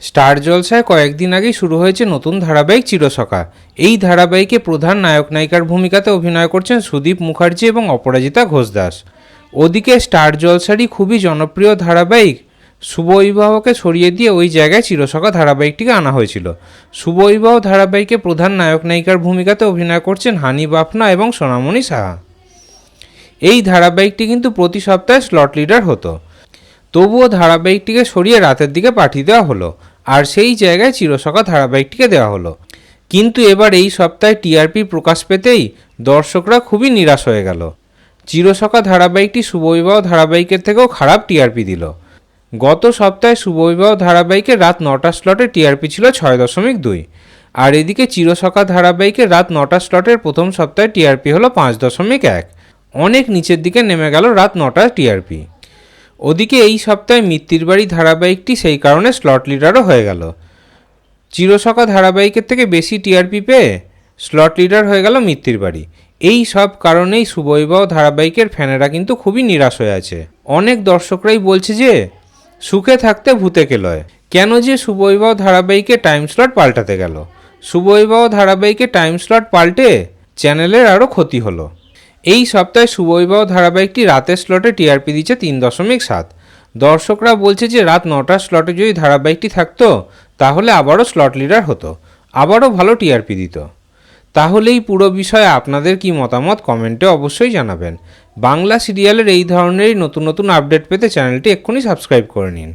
Star জলসায় কয়েকদিন আগেই শুরু হয়েছে নতুন ধারাবাহিক চিরসখা। এই ধারাবাহিকে প্রধান নায়ক নায়িকার ভূমিকাতে অভিনয় করছেন সুদীপ মুখার্জি এবং অপরাজিতা ঘোষ দাস ওদিকে স্টার জলসারই খুবই জনপ্রিয় ধারাবাহিক শুভবিবাহকে সরিয়ে দিয়ে ওই জায়গায় চিরসখা ধারাবাহিকটিকে আনা হয়েছিল। শুভবিবাহ ধারাবাহিকে প্রধান নায়ক নায়িকার ভূমিকাতে অভিনয় করছেন হানি বাফনা এবং সোনামণি সাহা। এই ধারাবাহিকটি কিন্তু প্রতি সপ্তাহে স্লট লিডার হতো। তবুও ধারাবাহিকটিকে সরিয়ে রাতের দিকে পাঠিয়ে দেওয়া হলো, আর সেই জায়গায় চিরসখা ধারাবাহিকটিকে দেওয়া হলো। কিন্তু এবার এই সপ্তাহে টিআরপি প্রকাশ পেতেই দর্শকরা খুবই নিরাশ হয়ে গেল। চিরসখা ধারাবাহিকটি শুভবিবাহ ধারাবাহিকের থেকেও খারাপ টিআরপি দিল। গত সপ্তাহে শুভবিবাহ ধারাবাহিকের রাত নটা স্লটে টিআরপি ছিল ছয় দশমিক দুই, আর এদিকে চিরসখা ধারাবাহিকের রাত নটা স্লটের প্রথম সপ্তাহে টিআরপি হলো পাঁচ দশমিক এক। অনেক নিচের দিকে নেমে গেল রাত নটা টিআরপি ওদিকে এই সপ্তাহে মিত্তির বাড়ি ধারাবাহিকটি সেই কারণে স্লট লিডারও হয়ে গেল। চিরসখা ধারাবাহিকের থেকে বেশি টিআরপি পেয়ে স্লট লিডার হয়ে গেল মিত্তির বাড়ি। এই সব কারণেই সুবৈবাহ ধারাবাহিকের ফ্যানেরা কিন্তু খুবই নিরাশ হয়ে আছে। অনেক দর্শকরাই বলছে যে, সুখে থাকতে ভূতে লয় কেন যে সুবৈবাহ ধারাবাহিকে টাইম স্লট পাল্টাতে গেল। সুবৈবাহ ধারাবাহিকে টাইম স্লট পাল্টে চ্যানেলের আরও ক্ষতি হলো। এই সপ্তাহে শুভবিবাহ ধারাবাহিকটি রাতের স্লটে টিআরপি দিচ্ছে তিন দশমিক সাত। দর্শকরা বলছে যে রাত নটার স্লটে যদি ধারাবাহিকটি থাকতো, তাহলে আবারও স্লট লিডার হতো, আবারও ভালো টিআরপি দিত। তাহলে এই পুরো বিষয়ে আপনাদের কি মতামত কমেন্টে অবশ্যই জানাবেন। বাংলা সিরিয়ালের এই ধরনেরই নতুন নতুন আপডেট পেতে চ্যানেলটি এক্ষুনি সাবস্ক্রাইব করে নিন।